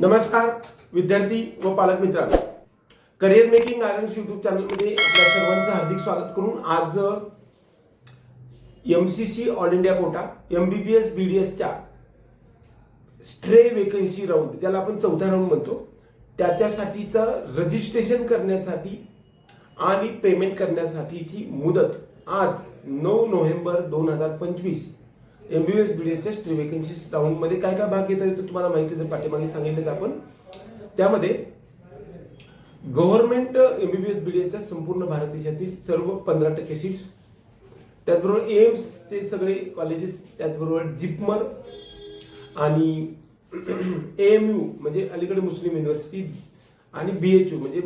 नमस्कार विद्यार्थी व पालक मित्रांनो. करिअर मेकिंग आयरन्स युट्यूब चॅनलमध्ये आपल्या सर्वांचं हार्दिक स्वागत करून आज M C C all India quota M B B S B D एसच्या स्ट्रे वेकन्सी राऊंड ज्याला आपण चौथा राऊंड म्हणतो त्याच्यासाठीचं रजिस्ट्रेशन करण्यासाठी आणि पेमेंट करण्यासाठीची मुदत आज नऊ नोव्हेंबर दोन हजार पंचवीस. M B B S B D एसच्या स्ट्रे वेकन्सी राऊंडमध्ये काय काय भाग घेता येतो तुम्हाला माहिती जर पाठीमागे सांगितलं आपण. त्यामध्ये गव्हर्नमेंट एमबीबीएस बीडीएसच्या संपूर्ण भारत देशातील सर्व पंधरा टक्के सीट्स त्याचबरोबर एम्सचे सगळे कॉलेजेस त्याचबरोबर जिपमर आणि एम यू म्हणजे अलीकडे मुस्लिम युनिव्हर्सिटी आणि बी एच यू म्हणजे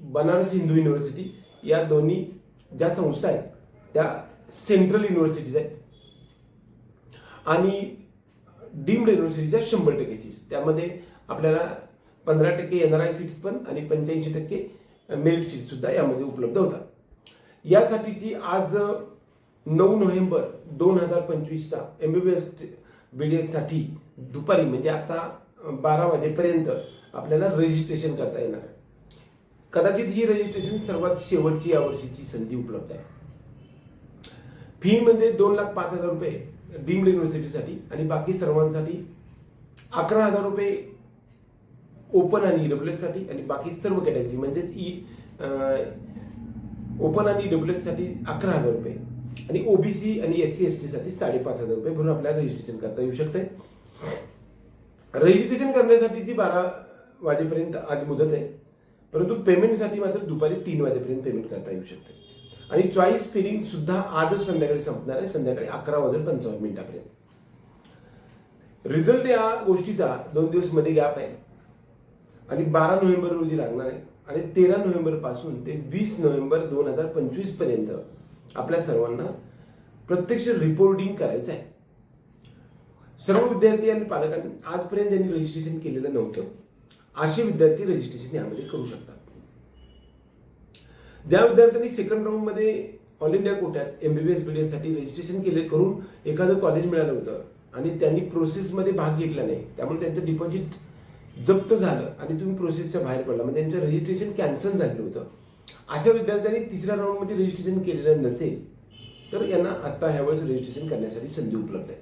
बनारस हिंदू युनिव्हर्सिटी या दोन्ही ज्या संस्था आहेत त्या सेंट्रल युनिव्हर्सिटीज आहेत. आणि डीम्ड युनिव्हर्सिटीच्या शंभर टक्के सीट्स त्यामध्ये आपल्याला पंधरा टक्के एन आर आय सीट्स पण आणि पंच्याऐंशी टक्के मेरिट सीट्ससुद्धा यामध्ये उपलब्ध होतात. यासाठीची आज नऊ नोव्हेंबर दोन हजार पंचवीसचा M B B S B D एससाठी दुपारी म्हणजे आता बारा वाजेपर्यंत आपल्याला रजिस्ट्रेशन करता येणार आहे. कदाचित ही रजिस्ट्रेशन सर्वात शेवटची यावर्षीची संधी उपलब्ध आहे. फी म्हणजे दोन लाख पाच हजार रुपये. डीम्ड युनिव्हर्सिटीसाठी आणि बाकी सर्वांसाठी अकरा हजार रुपये ओपन आणि डब्ल्यू एससाठी आणि बाकी सर्व कॅटेगरी म्हणजेच e, ई ओपन आणि डब्ल्यू एससाठी अकरा हजार रुपये. आणि ओबीसी आणि एस सी एस टीसाठी साडेपाच हजार रुपये भरून आपल्याला रजिस्ट्रेशन करता येऊ शकते रजिस्ट्रेशन करण्यासाठीची बारा वाजेपर्यंत आज मुदत आहे परंतु पेमेंटसाठी मात्र दुपारी तीन वाजेपर्यंत पेमेंट करता येऊ शकते आणि चॉईस फिलिंग सुद्धा आजच संध्याकाळी संपणार आहे. संध्याकाळी अकरा वाजून पंचावन्न मिनिटापर्यंत. रिझल्ट या गोष्टीचा दोन दिवसमध्ये गॅप आहे. आणि बारा नोव्हेंबर रोजी लागणार आहे. आणि तेरा नोव्हेंबरपासून ते वीस नोव्हेंबर दोन हजार पंचवीसपर्यंत आपल्या सर्वांना प्रत्यक्ष रिपोर्टिंग करायचं आहे. सर्व विद्यार्थी आणि पालकांनी आजपर्यंत ज्यांनी रजिस्ट्रेशन केलेलं नव्हतं. असे विद्यार्थी रजिस्ट्रेशन यामध्ये करू शकतात. ज्या विद्यार्थ्यांनी सेकंड राऊंडमध्ये ऑल इंडिया कोट्यात एमबीबीएस बीडीएससाठी रजिस्ट्रेशन केले करून एखादं कॉलेज मिळालं होतं. आणि त्यांनी प्रोसेसमध्ये भाग घेतला नाही. त्यामुळे त्यांचं डिपॉझिट जप्त झालं आणि तुम्ही प्रोसेसच्या बाहेर पडला. म्हणजे त्यांचं रजिस्ट्रेशन कॅन्सल झालेलं होतं. अशा विद्यार्थ्यांनी तिसऱ्या राऊंडमध्ये रजिस्ट्रेशन केलेलं नसेल तर यांना आता ह्यावेळेस रजिस्ट्रेशन करण्यासाठी संधी उपलब्ध आहे.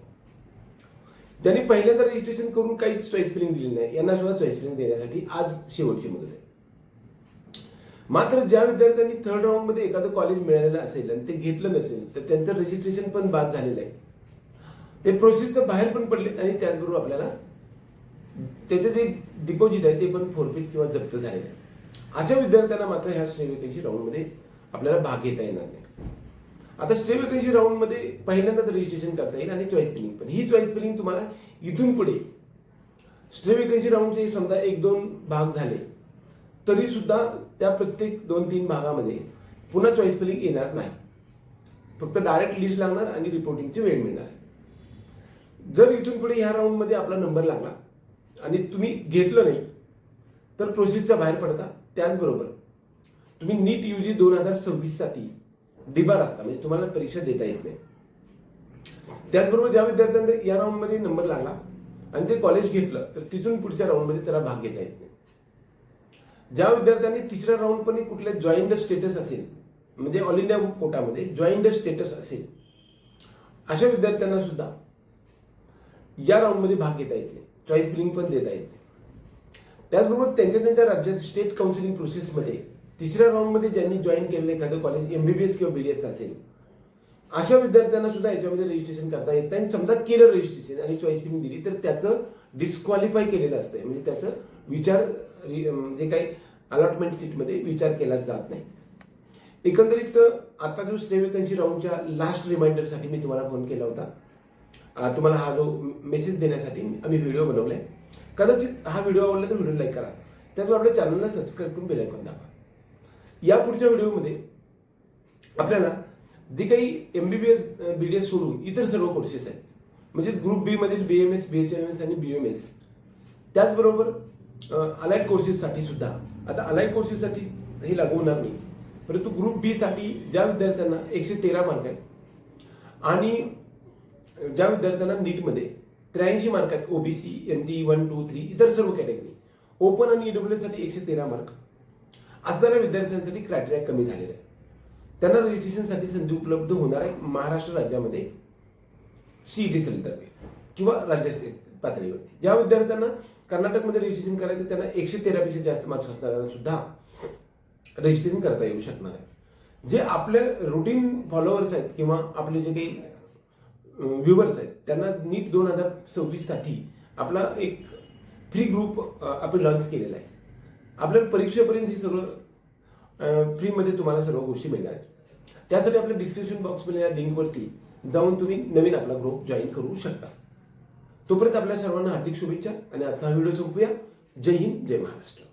ज्यांनी पहिल्यांदा रजिस्ट्रेशन करून काहीच चॉईस फिलिंग दिली नाही. यांना सुद्धा चॉईस फिलिंग देण्यासाठी आज शेवटची मदत आहे. मात्र ज्या विद्यार्थ्यांनी थर्ड राऊंडमध्ये एखादं कॉलेज मिळालेलं असेल आणि ते घेतलं नसेल तर त्यांचं रजिस्ट्रेशन पण बाद झालेलं आहे. ते प्रोसेसचं बाहेर पण पडले आणि त्याचबरोबर आपल्याला त्याचं जे डिपॉझिट आहे ते पण फोरफिट किंवा जप्त झालेलं आहे. अशा विद्यार्थ्यांना मात्र ह्या स्टे वेकन्सी राऊंडमध्ये आपल्याला भाग घेता येणार नाही. आता स्टे वेकन्सी राऊंडमध्ये पहिल्यांदाच रजिस्ट्रेशन करता येईल आणि चॉईस फिलिंग पण. ही चॉईस फिलिंग तुम्हाला इथून पुढे स्टे वेकन्सी राऊंडचे समजा एक दोन भाग झाले तरी सुद्धा त्या प्रत्येक दोन तीन भागामध्ये पुन्हा चॉईस फिलिंग येणार नाही. फक्त डायरेक्ट लिस्ट लागणार आणि रिपोर्टिंगची वेळ मिळणार. जर इथून पुढे ह्या राऊंडमध्ये आपला नंबर लागला आणि तुम्ही घेतलं नाही तर प्रोसेसच्या बाहेर पडता. त्याचबरोबर तुम्ही नीट यू जी दोन हजार सव्वीससाठी डिबार असता म्हणजे तुम्हाला परीक्षा देता येत नाही. त्याचबरोबर ज्या विद्यार्थ्यांना या राऊंडमध्ये नंबर लागला आणि ते कॉलेज घेतलं तर तिथून पुढच्या राऊंडमध्ये त्याला भाग घेता येत नाही. ज्या विद्यार्थ्यांनी तिसऱ्या राऊंड पण कुठल्या जॉईंट स्टेटस असेल म्हणजे ऑल इंडिया कोटामध्ये जॉईंट स्टेटस असेल अशा विद्यार्थ्यांना सुद्धा या राऊंडमध्ये भाग घेता येत नाही. चॉईस बिलिंग पण देता येत नाही. त्याचबरोबर त्यांच्या त्यांच्या राज्यात स्टेट काउन्सिलिंग प्रोसेसमध्ये तिसऱ्या राऊंडमध्ये ज्यांनी जॉईन केलेलं एखादं कॉलेज एमबीबीएस किंवा बीडीएस असेल अशा विद्यार्थ्यांना सुद्धा याच्यामध्ये रजिस्ट्रेशन करता येत नाही. आणि समजा केलं रजिस्ट्रेशन आणि चॉईस बिलिंग दिली तर त्याचं डिस्क्वालिफाय केलेलं असतं म्हणजे त्याचं विचार म्हणजे काही अलॉटमेंट सीटमध्ये विचार केला जात नाही. एकंदरीत आता जो स्टे वेकन्सी राऊंडच्या लास्ट रिमाइंडरसाठी मी तुम्हाला फोन केला होता. तुम्हाला हा जो मेसेज देण्यासाठी आम्ही व्हिडिओ बनवलाय. कदाचित हा व्हिडिओ आवडला तर व्हिडिओ लाईक करा. त्याचबरोबर आपल्या चॅनलला सबस्क्राईब करून बेलायकॉन दाबा. या पुढच्या व्हिडिओमध्ये आपल्याला जे काही M B B S B D S सोडून इतर सर्व कोर्सेस आहेत म्हणजे ग्रुप बी मधील B M S B H M S आणि बी एम एस त्याचबरोबर अलाइड कोर्सेससाठी सुद्धा आता अलाइड कोर्सेससाठी हे लागू होणार नाही. परंतु ग्रुप बी साठी ज्या विद्यार्थ्यांना एकशे तेरा मार्क आहेत आणि ज्या विद्यार्थ्यांना नीटमध्ये त्र्याऐंशी मार्क आहेत OBC N T one two three इतर सर्व कॅटेगरी ओपन आणि ईडब्ल्यू साठी एकशे तेरा मार्क असणाऱ्या विद्यार्थ्यांसाठी क्रायटेरिया कमी झालेला आहे त्यांना रजिस्ट्रेशनसाठी संधी उपलब्ध होणार आहे महाराष्ट्र राज्यामध्ये. सीईटी सेलतर्फे किंवा राज्य पातळीवरती. ज्या विद्यार्थ्यांना कर्नाटकमध्ये रजिस्ट्रेशन करायचं त्यांना एकशे तेरापेक्षा जास्त मार्क्स असणाऱ्यांना सुद्धा रजिस्ट्रेशन करता येऊ शकणार आहे. जे आपले रुटीन फॉलोअर्स आहेत किंवा आपले जे काही व्ह्युअर्स आहेत त्यांना नीट दोन हजार सव्वीससाठी आपला एक फ्री ग्रुप आपण लॉन्च केलेला आहे. आपल्या परीक्षेपर्यंत हे सगळं फ्रीमध्ये तुम्हाला सर्व गोष्टी मिळणार आहेत. त्यासाठी आपल्या डिस्क्रिप्शन बॉक्समध्ये या लिंकवरती जाऊन तुम्ही नवीन आपला ग्रुप जॉईन करू शकता. तोपर्यंत आपल्या सर्वांना हार्दिक शुभेच्छा आणि आजचा व्हिडिओ संपूया. जय हिंद जय महाराष्ट्र.